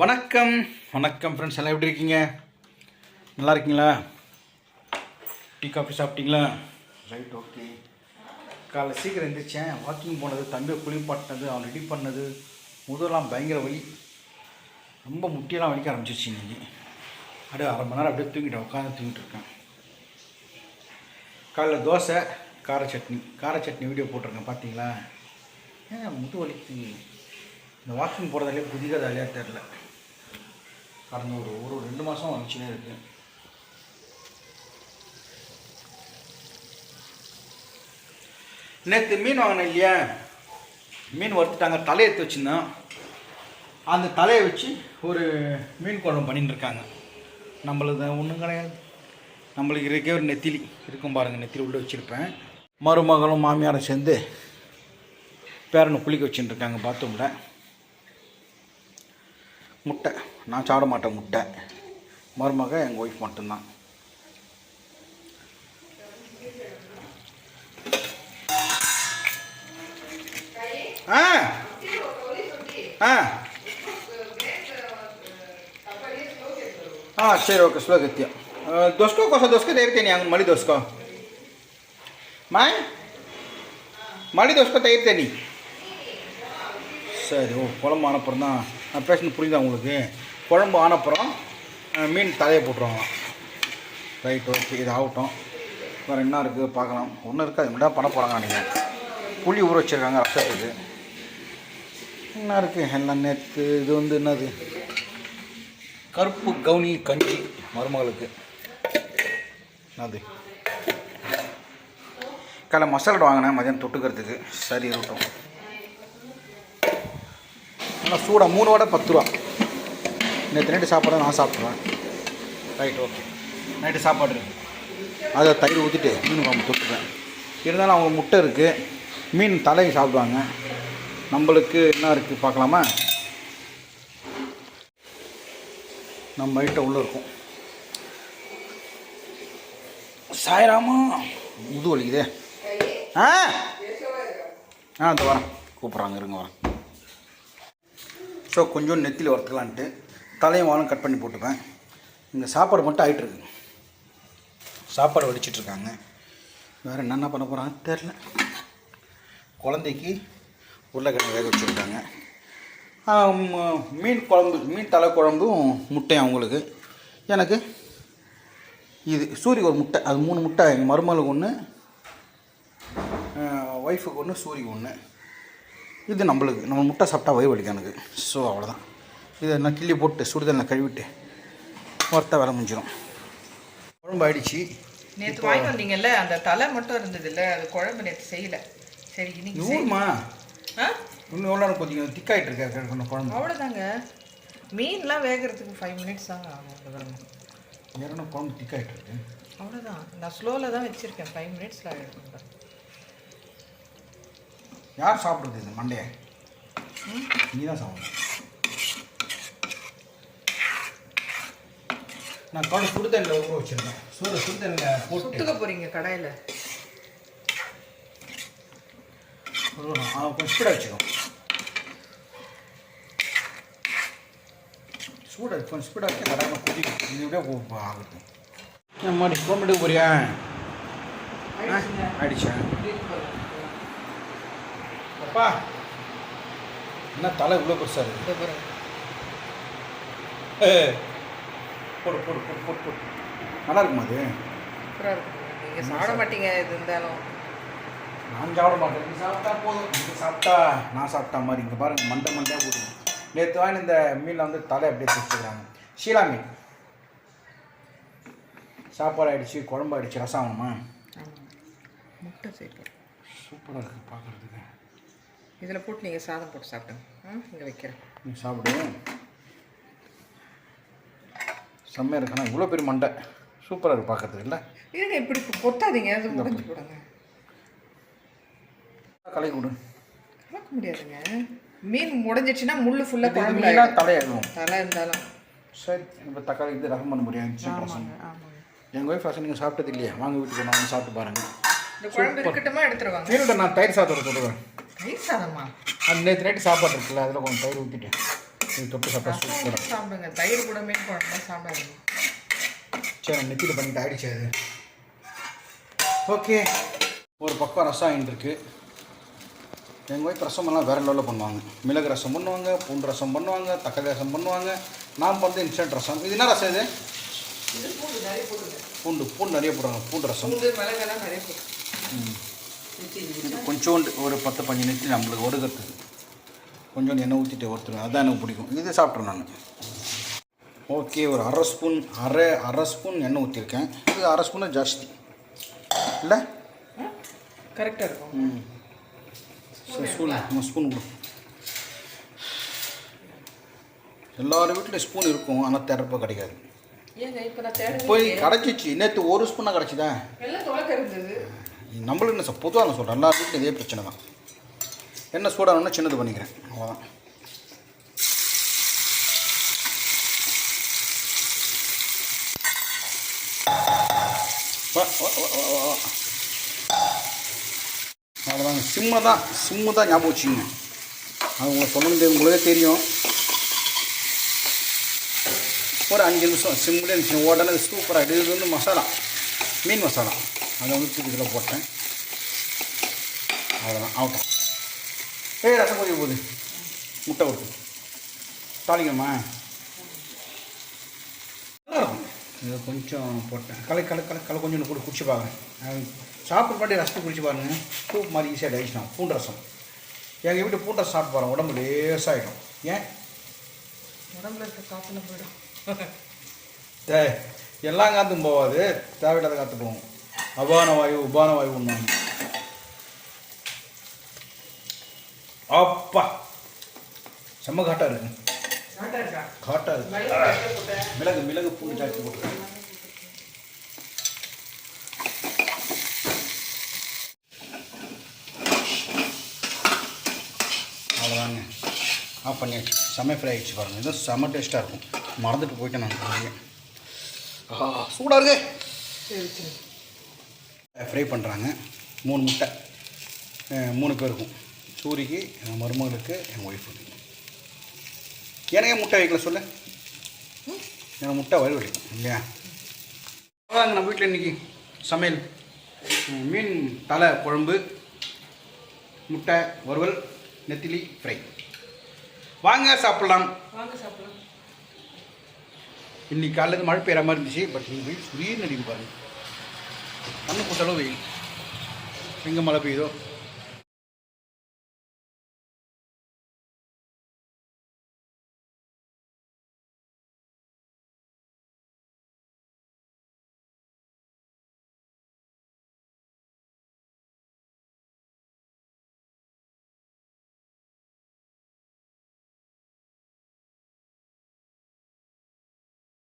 வணக்கம். வணக்கம் ஃப்ரெண்ட்ஸ் எல்லாம் எப்படி இருக்கீங்க? நல்லா இருக்கீங்களா? டீ காஃபி சாப்பிட்டீங்களா? ரைட் ஓகே காலைல சீக்கிரம் எழுந்திரிச்சேன் வாக்கிங் போனது தம்பியை குளிப்பாட்டினது அவன் ரெடி பண்ணது. முதலாம் பயங்கர வலி. ரொம்ப முட்டியெல்லாம் வலிக்க ஆரம்பிச்சிருச்சு இன்னைக்கு. அப்படியே அரை மணி நேரம் அப்படியே தூங்கிட்டேன். உட்காந்து தூங்கிட்டு இருக்கேன். காலைல தோசை கார சட்னி. கார சட்னி வீடியோ போட்டிருக்கேன். பார்த்தீங்களா ஏன் முட்டு வலிக்கு இந்த வாக்கிங் போகிறதாலே புதிதாக ஜாலியாக தெரில கடந்த ஒரு ஒரு ரெண்டு மாதம் வந்துச்சுனே இருக்கு. நேற்று மீன் வாங்கினேன் இல்லையா? மீன் வறுத்துட்டாங்க. தலையை எடுத்து வச்சுருந்தோம். அந்த தலையை வச்சு ஒரு மீன் குழம்பு பண்ணிட்டு இருக்காங்க. நம்மளுது ஒன்றும் கிடையாது. நம்மளுக்கு இருக்கே ஒரு நெத்திலி. இருக்கும் பாருங்கள் நெத்திலி உள்ளே வச்சுருப்பேன். மருமகளும் மாமியாரும் சேர்ந்து பேரனை குளிக்க வச்சுட்டுருக்காங்க பாத்ரூமில் முட்டை நான் சாப்பிட மாட்டேன் முட்டை மருமக எங்கள் ஒய்ஃப் மட்டும்தான் ஆ ஆ ಹಾಂ ಸರಿ ಓಕೆ ಸ್ಲೋ ಆಗತ್ಯ ದೋಸ್ಕೋ ಕೊಸ ದೋಸ್ಕೋ ಇರ್ತೀನಿ ಹಂಗೆ ಮಳಿ ದೋಸ್ಕೋ ಮಾಯ್ மணி தோசை தயிர்த்தேனி சரி ஓ குழம்பு ஆனப்புறம் தான் நான் பேசுனது புரியுதா உங்களுக்கு? குழம்பு ஆனப்புறம் மீன் தலையை போட்டுருவாங்க. ரைட் ஓகே இது ஆகட்டும். வேறு என்ன இருக்குது பார்க்கலாம். ஒன்றும் இருக்காது. மட்டும் பண்ண போகிறாங்க நீங்கள் புளி ஊற வச்சுருக்காங்க ரசத்துக்கு. என்ன இருக்குது எல்லாம் நேற்று இது வந்து என்னது? கருப்பு கவுனி கஞ்சி மருமகளுக்கு. என்னது? காலை மசாலா வாங்கினேன். மதியம் தொட்டுக்கிறதுக்கு. சரி இருக்கட்டும். நல்லா சூடாக மூணு வடை பத்து ரூபா. நேற்று நைட்டு சாப்பாடு நான் சாப்பிட்றேன் ரைட் ஓகே நைட்டு சாப்பாடு இருக்குது அதை தயிர் ஊற்றிட்டு மீன் குழம்பு தொட்டுப்பேன். இருந்தாலும் அவங்க முட்டை இருக்குது மீன் தலையை சாப்பிடுவாங்க. நம்மளுக்கு என்ன இருக்குது பார்க்கலாமா? நம்ம ஐட்டம் உள்ளே இருக்கும். சாயராமா முது வலிக்குதே. ஆ? ஆ இந்த வரேன். கூப்பிட்றாங்க இருங்க வரேன். ஸோ கொஞ்சம் நெத்தியில் வறுத்துக்கலான்ட்டு தலையும் வாழும் கட் பண்ணி போட்டுப்பேன். இந்த சாப்பாடு மட்டும் ஆகிட்டுருக்கு சாப்பாடு வடிச்சிட்ருக்காங்க. வேறு என்னென்ன பண்ண போகிறாங்க தெரில குழந்தைக்கு உருளைக்கிழங்கு வேக வச்சுருக்காங்க. மீன் குழம்பு மீன் தலை குழம்பும் முட்டையும் அவங்களுக்கு. எனக்கு இது சூரிய ஒரு முட்டை அது மூணு முட்டை எங்கள் மருமகளுக்கு ஒன்று ஒய்ஃபுக்கு ஒன்று சூரிக்கு ஒன்று இது நம்மளுக்கு நம்ம முட்டை சாப்பிட்டா வயிறு வலிக்கும் எனக்கு. ஸோ அவ்வளோதான் இதை நான் கிள்ளி போட்டு சுடுதண்ணில் கழுவிட்டு வறுத்தா வேலை முடிஞ்சிடும் குழம்பு ஆயிடுச்சு. நேத்து வாங்கிட்டு வந்தீங்கல்ல அந்த தலை மட்டும் இருந்ததுல்ல அது குழம்பு நேத்து செய்யல. சரி இன்னைக்கு. நூறுமா ஆ? இன்னும் எவ்வளோ கொஞ்சம் திக்காயிட்டு கொஞ்சம் குழம்பு. அவ்வளோதாங்க மீன்லாம் வேகிறதுக்கு ஃபைவ் மினிட்ஸ் தாங்க ஆகும் அவ்வளோதாங்க ஏன்னா குழம்பு திக்காயிட்டு இருக்கு? அவ்வளோதான் நான் ஸ்லோவில் தான் வச்சுருக்கேன். ஃபைவ் மினிட்ஸில் ஆகிடும் யார் சாப்பிட்றது இது? மண்டையை? நீ தான் சாப்பிடணும். நான் குழம்பு சுடுதண்ணில் ஊற வச்சுருந்தேன் சூடு சுடுதண்ணில் போட்டு. சுட்டுக்க போகிறீங்க கடாயில். கொஞ்சம் ஸ்பீடாக வச்சுக்கோ. சூடாக கொஞ்சம் ஸ்பீடாக வச்சு கடாமல் குதிக்கும் இது போ- ஆகுது என் மாதிரி ஃபோன் போறியா? ஆயிடுச்சா? அப்பா. என்ன தலை இவ்வளோ பெருசாக இருக்குது ஏய், போடு போடு போடு போடு போடு. நல்லா இருக்குமா அது? நீங்கள் சாப்பிட மாட்டீங்க இது இருந்தாலும். நான் சாப்பிட மாட்டேன். நீ சாப்பிட்டா போதும். நீ சாப்பிட்டா நான் சாப்பிட்டா மாதிரி. இங்கே பாருங்க மண்டை மண்டையாக போதும் நேற்று வாங்கி இந்த மீனில் வந்து தலை அப்படியே பிடிச்சிக்கிறாங்க ஷீலா மீன். சாப்பாடு ஆயிடுச்சு குழம்பு ஆயிடுச்சு ரசம் ஆகணுமா? முட்டை சேர்க்கணும் சூப்பராக இருக்குது பார்க்குறதுக்கு இதில் போட்டு நீங்கள் சாதம் போட்டு சாப்பிடுங்க. இங்கே வைக்கிறேன். நீ சாப்பிடு. செம்மையாக இருக்குண்ணா இவ்வளோ பெரிய மண்டை. சூப்பராக இருக்குது பார்க்குறதுக்கு இல்லை இருங்க இப்படி கொத்தாதீங்க அது முடிஞ்சு போடுங்க. கலை கொடு. கலக்க முடியாதுங்க. மீன் முடிஞ்சிடுச்சுன்னா முள்ளு ஃபுல்லாக குழம்புல. தலையாகும் தலை இருந்தாலும். சரி இப்போ தக்காளி இது ரசம் பண்ண முடியாது. எங்கள் ஒய்ஃப் ரசம் நீங்கள் சாப்பிட்டது இல்லையா? வாங்க வீட்டுக்கு வந்து சாப்பிட்டு பாருங்கள் இந்த குழம்பு இருக்கட்டுமா எடுத்துருவாங்க நான் தயிர் சாதம் தொடுவேன் தயிர் சாதமா அது நேற்று நைட்டு சாப்பாடு இருக்குல்ல அதில் கொஞ்சம் தயிர் ஊற்றிட்டு இது தொட்டு சாப்பிட்டா சூப்பராக சாப்பிடுங்க. தயிர் கூட மீன் குழம்புலாம் சாப்பிடாதீங்க. சரி நெத்தியில் பண்ணிட்டு ஆயிடுச்சு அது. ஓகே. ஒரு பக்கம் ரசம் ஆகிட்டு இருக்கு. எங்கள் ஒய்ஃப் ரசமெல்லாம் வேறு லெவலில் பண்ணுவாங்க. மிளகு ரசம் பண்ணுவாங்க பூண்டு ரசம் பண்ணுவாங்க தக்காளி ரசம் பண்ணுவாங்க. நான் வந்து இன்ஸ்டன்ட் ரசம். இது என்ன ரசம் இது? பூண்டு பூண்டு நிறைய போடுறாங்க. பூண்டு ரசம். மிளகெல்லாம் நிறைய போடுங்க ம். இது கொஞ்சோண்டு ஒரு பத்து பஞ்சு நெத்தி நம்மளுக்கு ஒடுக்கிறதுக்கு கொஞ்சோண்டு எண்ணெய் ஊற்றிட்டு ஒருத்தர் அதான் எனக்கு பிடிக்கும். இது சாப்பிட்றேன் நான் ஓகே ஒரு அரை ஸ்பூன் அரை அரை ஸ்பூன் எண்ணெய் ஊற்றிருக்கேன் இது அரை ஸ்பூனு ஜாஸ்தி. இல்லை? கரெக்டாக இருக்கும். ம். ஸ்பூன் ஸ்பூன் கொடு. எல்லார் வீட்டில் ஸ்பூன் இருக்கும் ஆனால் திறப்ப கிடைக்காது. போய் கிடச்சிச்சு. நேற்று ஒரு ஸ்பூனாக கிடச்சிதா? எல்லாம் துளக்க இருந்தது. நம்மளுக்கு என்ன சார் பொதுவாக நான் சொல்கிறேன் எல்லா வீட்லையும் இதே பிரச்சனை தான். என்ன சூடாகணும்னா சின்னது பண்ணிக்கிறேன் அவ்வளோதான் வா, வா, அவ்வளோதாங்க சிம்மு தான் சிம்மு தான் ஞாபகம் வச்சுங்க அது உங்களை சொல்ல உங்களுக்கே தெரியும். ஒரு அஞ்சு நிமிஷம் சிம்மில் இருந்துச்சு உடனே சூப்பராக இது வந்து மசாலா மீன் மசாலா. அதை வந்து தூக்கி இதில் போட்டேன். அவ்வளோதான் ஆகட்டும் ஏய் ரசம் கொதிக்க போகுது. முட்டை விட்டு இருக்கும் இதை கொஞ்சம் போட்டேன். கலை கலை கலை கலை கொஞ்சம் கூட குடிச்சு பார்க்குறேன் சாப்பிட்ற பாட்டி ரசத்தை குடிச்சு பாருங்க. சூப் மாதிரி ஈஸியாக டைஜஷன் ஆகும். பூண்டு ரசம். எங்கள் வீட்டு பூண்டு ரசம் சாப்பிட்டு பாருங்க. உடம்பு லேசாகிடும் ஏன்? உடம்புல இருக்க காற்றுல போயிடும். ஏ எல்லாம் காற்றும் போகாது தேவையில்லாத காற்று போகும். அபான வாயு உபான வாயு ஒன்றாங்க அப்பா. செம்ம காட்டாக இருக்கு. கரெக்டாக இருக்கா? மிளகு மிளகு பூண்டு ஜாஸ்தி போட்டு அவ்வளோதாங்க ஆஃப் பண்ணியாச்சு. செம்ம ஃப்ரை ஆகிடுச்சு பாருங்கள் இது செம்ம டேஸ்ட்டாக இருக்கும். மறந்துட்டு போயிட்டேன் நான். சூடாக இருக்கு. ஃப்ரை பண்ணுறாங்க. மூணு முட்டை. மூணு பேருக்கும் சூரிக்கு என் மருமகளுக்கு என் ஒய்ஃபுக்கு. எனக்கு முட்டை வைக்கல சொல்லு? எனக்கு முட்டை வலி வலிக்கும் இல்லையா? அவ்வளோதாங்க நம்ம வீட்டில் இன்றைக்கி சமையல். மீன் தலை குழம்பு முட்டை வறுவல் நெத்திலி ஃப்ரை. வாங்க சாப்பிட்லாம். வாங்க சாப்பிடலாம். இன்னைக்கு காலையில் மழை பெய்கிற மாதிரி இருந்துச்சு. பட் நீ வெயில் சுரீர்னு அடிக்கும் பாருங்க கண்ணு போட்டாலும் வெயில் எங்கே மழை பெய்யுதோ